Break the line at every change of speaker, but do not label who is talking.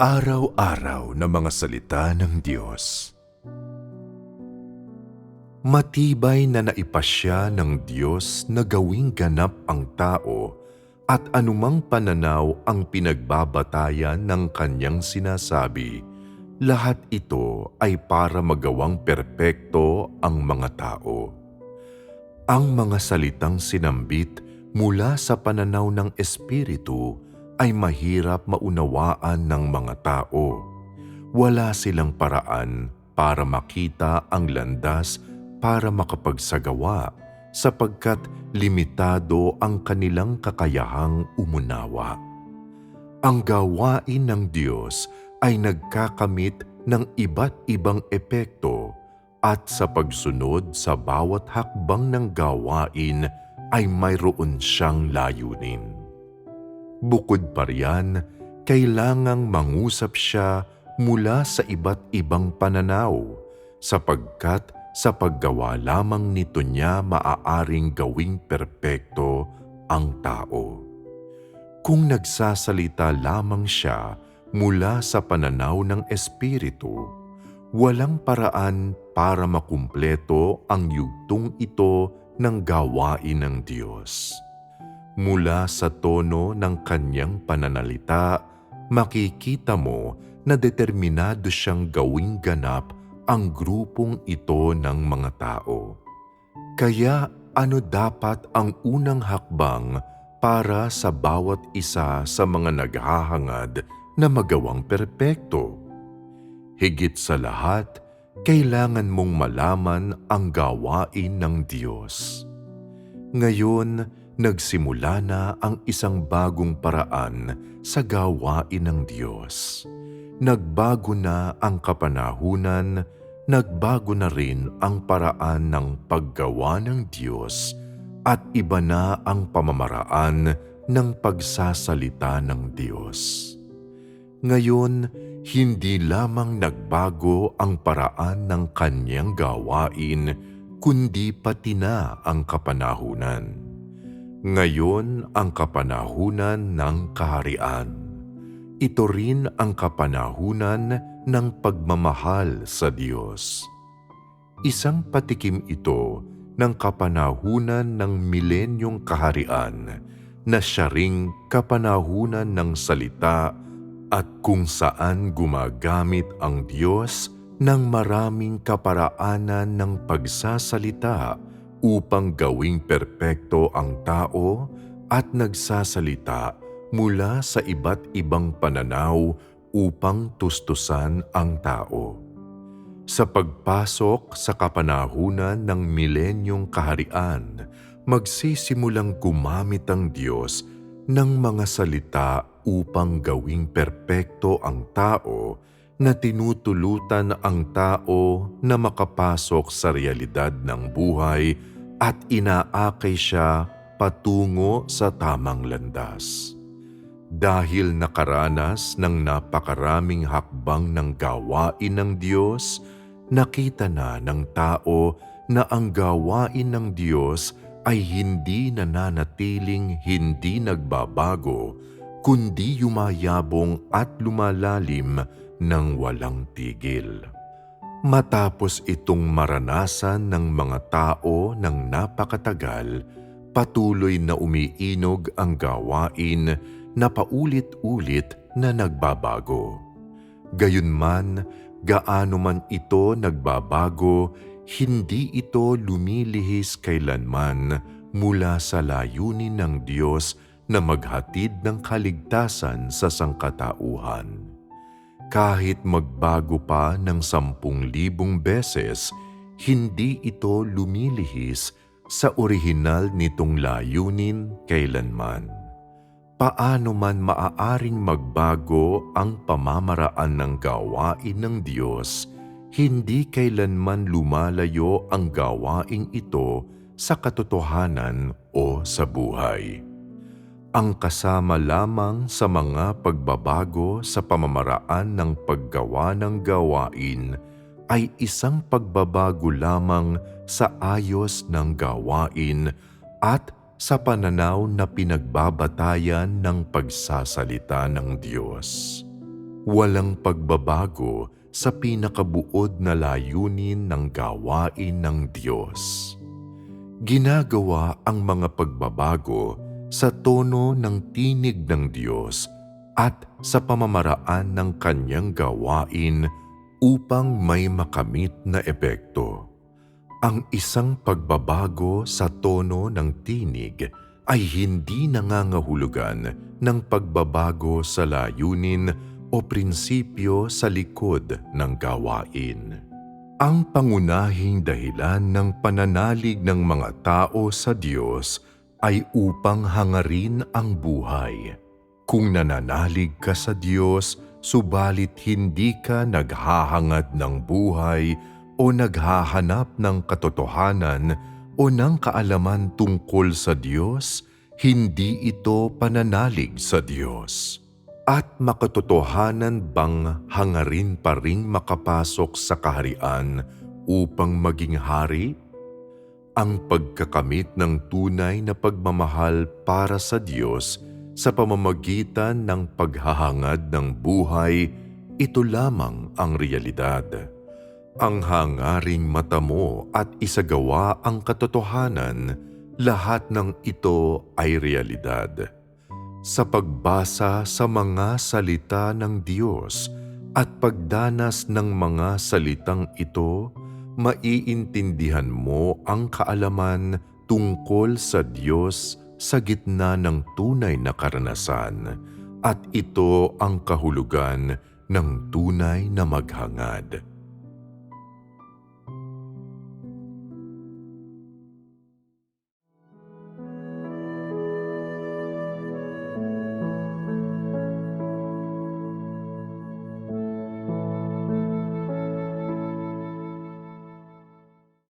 Araw-araw na mga salita ng Diyos. Matibay na naipasya ng Diyos na gawing ganap ang tao at anumang pananaw ang pinagbabatayan ng kanyang sinasabi, lahat ito ay para magawang perpekto ang mga tao. Ang mga salitang sinambit mula sa pananaw ng Espiritu ay mahirap maunawaan ng mga tao. Wala silang paraan para makita ang landas para makapagsagawa sapagkat limitado ang kanilang kakayahang umunawa. Ang gawain ng Diyos ay nagkakamit ng iba't ibang epekto at sa pagsunod sa bawat hakbang ng gawain ay mayroon siyang layunin. Bukod pa riyan, kailangang mangusap siya mula sa iba't ibang pananaw sapagkat sa paggawa lamang nito niya maaaring gawing perpekto ang tao. Kung nagsasalita lamang siya mula sa pananaw ng Espiritu, walang paraan para makumpleto ang yugtong ito ng gawain ng Diyos. Mula sa tono ng kanyang pananalita, makikita mo na determinado siyang gawing ganap ang grupong ito ng mga tao. Kaya ano dapat ang unang hakbang para sa bawat isa sa mga naghahangad na magawang perpekto? Higit sa lahat, kailangan mong malaman ang gawain ng Diyos. Ngayon, nagsimula na ang isang bagong paraan sa gawain ng Diyos. Nagbago na ang kapanahunan, nagbago na rin ang paraan ng paggawa ng Diyos at iba na ang pamamaraan ng pagsasalita ng Diyos. Ngayon, hindi lamang nagbago ang paraan ng kanyang gawain, kundi pati na ang kapanahunan. Ngayon ang kapanahunan ng kaharian. Ito rin ang kapanahunan ng pagmamahal sa Diyos. Isang patikim ito ng kapanahunan ng milenyong kaharian na siya ring kapanahunan ng salita at kung saan gumagamit ang Diyos ng maraming kaparaanan ng pagsasalita upang gawing perpekto ang tao at nagsasalita mula sa iba't ibang pananaw upang tustusan ang tao. Sa pagpasok sa kapanahunan ng milenyong kaharian, magsisimulang gumamit ang Diyos ng mga salita upang gawing perpekto ang tao na tinutulutan ang tao na makapasok sa realidad ng buhay at inaakay siya patungo sa tamang landas. Dahil nakaranas ng napakaraming hakbang ng gawain ng Diyos, nakita na ng tao na ang gawain ng Diyos ay hindi nananatiling hindi nagbabago, kundi yumayabong at lumalalim ng walang tigil. Matapos itong maranasan ng mga tao ng napakatagal, patuloy na umiinog ang gawain na paulit-ulit na nagbabago. Gayunman, gaano man ito nagbabago, hindi ito lumilihis kailanman mula sa layunin ng Diyos na maghatid ng kaligtasan sa sangkatauhan kahit magbago pa ng sampung libong beses, hindi ito lumilihis sa orihinal nitong layunin kailanman. Paano man maaaring magbago ang pamamaraan ng gawain ng Diyos, hindi kailanman lumalayo ang gawaing ito sa katotohanan o sa buhay ang kasama lamang sa mga pagbabago sa pamamaraan ng paggawa ng gawain ay isang pagbabago lamang sa ayos ng gawain at sa pananaw na pinagbabatayan ng pagsasalita ng Diyos. walang pagbabago sa pinakabuod na layunin ng gawain ng Diyos. Ginagawa ang mga pagbabago sa tono ng tinig ng Diyos at sa pamamaraan ng kanyang gawain upang may makamit na epekto. Ang isang pagbabago sa tono ng tinig ay hindi nangangahulugan ng pagbabago sa layunin o prinsipyo sa likod ng gawain. Ang pangunahing dahilan ng pananalig ng mga tao sa Diyos ay upang hangarin ang buhay. Kung nananalig ka sa Diyos, subalit hindi ka naghahangad ng buhay o naghahanap ng katotohanan o ng kaalaman tungkol sa Diyos, hindi ito pananalig sa Diyos. At makatotohanan bang hangarin pa ring makapasok sa kaharian upang maging hari? Ang pagkakamit ng tunay na pagmamahal para sa Diyos sa pamamagitan ng paghahangad ng buhay, ito lamang ang realidad. Ang hangaring matamo at isagawa ang katotohanan, lahat ng ito ay realidad sa pagbasa sa mga salita ng Diyos at pagdanas ng mga salitang ito, maiintindihan mo ang kaalaman tungkol sa Diyos sa gitna ng tunay na karanasan at ito ang kahulugan ng tunay na maghangad.